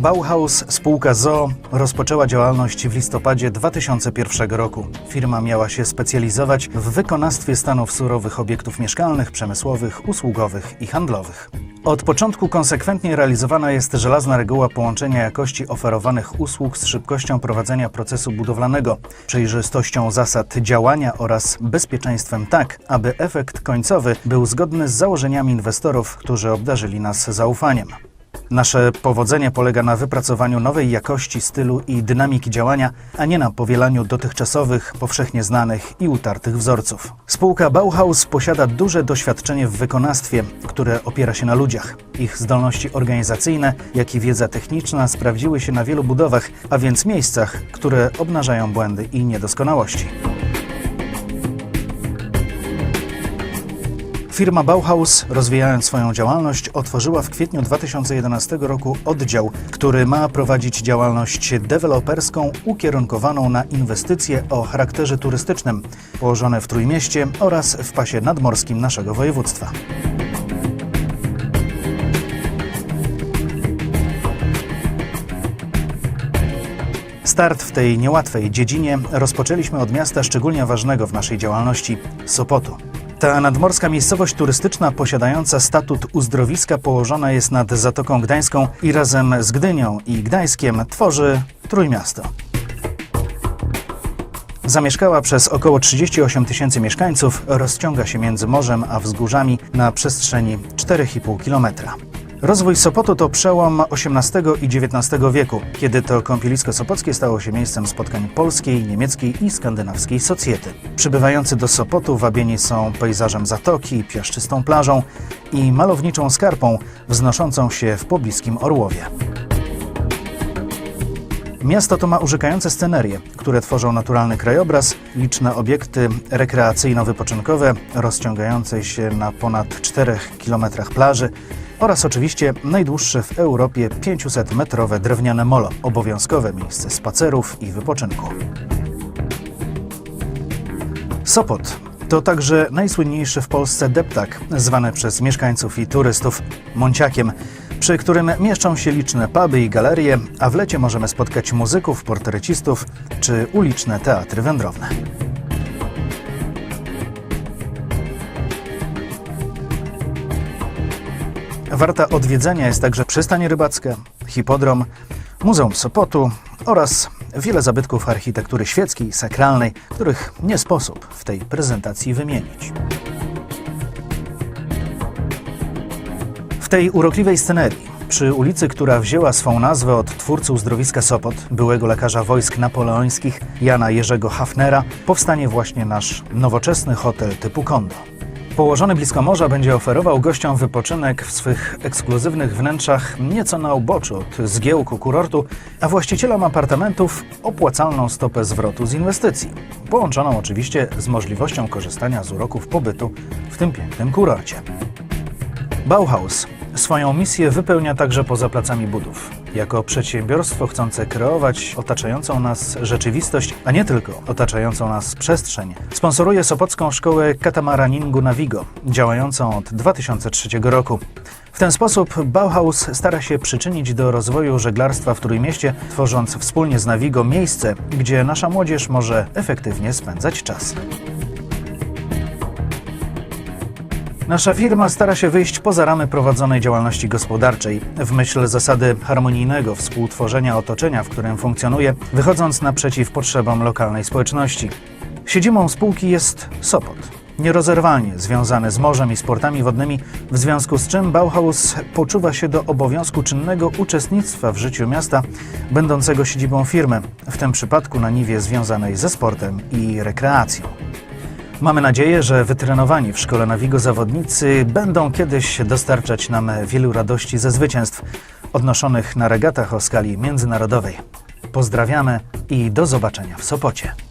Bauhaus spółka ZOO rozpoczęła działalność w listopadzie 2001 roku. Firma miała się specjalizować w wykonawstwie stanów surowych obiektów mieszkalnych, przemysłowych, usługowych i handlowych. Od początku konsekwentnie realizowana jest żelazna reguła połączenia jakości oferowanych usług z szybkością prowadzenia procesu budowlanego, przejrzystością zasad działania oraz bezpieczeństwem tak, aby efekt końcowy był zgodny z założeniami inwestorów, którzy obdarzyli nas zaufaniem. Nasze powodzenie polega na wypracowaniu nowej jakości, stylu i dynamiki działania, a nie na powielaniu dotychczasowych, powszechnie znanych i utartych wzorców. Spółka Bauhaus posiada duże doświadczenie w wykonawstwie, które opiera się na ludziach. Ich zdolności organizacyjne, jak i wiedza techniczna sprawdziły się na wielu budowach, a więc miejscach, które obnażają błędy i niedoskonałości. Firma Bauhaus, rozwijając swoją działalność, otworzyła w kwietniu 2011 roku oddział, który ma prowadzić działalność deweloperską ukierunkowaną na inwestycje o charakterze turystycznym, położone w Trójmieście oraz w pasie nadmorskim naszego województwa. Start w tej niełatwej dziedzinie rozpoczęliśmy od miasta szczególnie ważnego w naszej działalności Sopotu. Ta nadmorska miejscowość turystyczna posiadająca statut uzdrowiska położona jest nad Zatoką Gdańską i razem z Gdynią i Gdańskiem tworzy Trójmiasto. Zamieszkała przez około 38 tysięcy mieszkańców, rozciąga się między morzem a wzgórzami na przestrzeni 4,5 kilometra. Rozwój Sopotu to przełom XVIII i XIX wieku, kiedy to kąpielisko sopockie stało się miejscem spotkań polskiej, niemieckiej i skandynawskiej socjety. Przybywający do Sopotu wabieni są pejzażem zatoki, piaszczystą plażą i malowniczą skarpą wznoszącą się w pobliskim Orłowie. Miasto to ma urzekające scenerie, które tworzą naturalny krajobraz, liczne obiekty rekreacyjno-wypoczynkowe rozciągające się na ponad 4 km plaży oraz oczywiście najdłuższe w Europie 500-metrowe drewniane molo, obowiązkowe miejsce spacerów i wypoczynku. Sopot to także najsłynniejszy w Polsce deptak, zwany przez mieszkańców i turystów Monciakiem, przy którym mieszczą się liczne puby i galerie, a w lecie możemy spotkać muzyków, portrecistów czy uliczne teatry wędrowne. Warta odwiedzenia jest także przystań rybacka, hipodrom, Muzeum Sopotu oraz wiele zabytków architektury świeckiej sakralnej, których nie sposób w tej prezentacji wymienić. Tej urokliwej scenerii, przy ulicy, która wzięła swą nazwę od twórcy uzdrowiska Sopot, byłego lekarza wojsk napoleońskich Jana Jerzego Hafnera, powstanie właśnie nasz nowoczesny hotel typu kondo. Położony blisko morza będzie oferował gościom wypoczynek w swych ekskluzywnych wnętrzach nieco na uboczu od zgiełku kurortu, a właścicielom apartamentów opłacalną stopę zwrotu z inwestycji, połączoną oczywiście z możliwością korzystania z uroków pobytu w tym pięknym kurorcie. Bauhaus swoją misję wypełnia także poza placami budów. Jako przedsiębiorstwo chcące kreować otaczającą nas rzeczywistość, a nie tylko otaczającą nas przestrzeń, sponsoruje Sopocką Szkołę Katamaraningu Navigo, działającą od 2003 roku. W ten sposób Bauhaus stara się przyczynić do rozwoju żeglarstwa w Trójmieście, tworząc wspólnie z Navigo miejsce, gdzie nasza młodzież może efektywnie spędzać czas. Nasza firma stara się wyjść poza ramy prowadzonej działalności gospodarczej, w myśl zasady harmonijnego współtworzenia otoczenia, w którym funkcjonuje, wychodząc naprzeciw potrzebom lokalnej społeczności. Siedzibą spółki jest Sopot, nierozerwalnie związany z morzem i sportami wodnymi, w związku z czym Bauhaus poczuwa się do obowiązku czynnego uczestnictwa w życiu miasta, będącego siedzibą firmy, w tym przypadku na niwie związanej ze sportem i rekreacją. Mamy nadzieję, że wytrenowani w szkole Navigo zawodnicy będą kiedyś dostarczać nam wielu radości ze zwycięstw odnoszonych na regatach o skali międzynarodowej. Pozdrawiamy i do zobaczenia w Sopocie.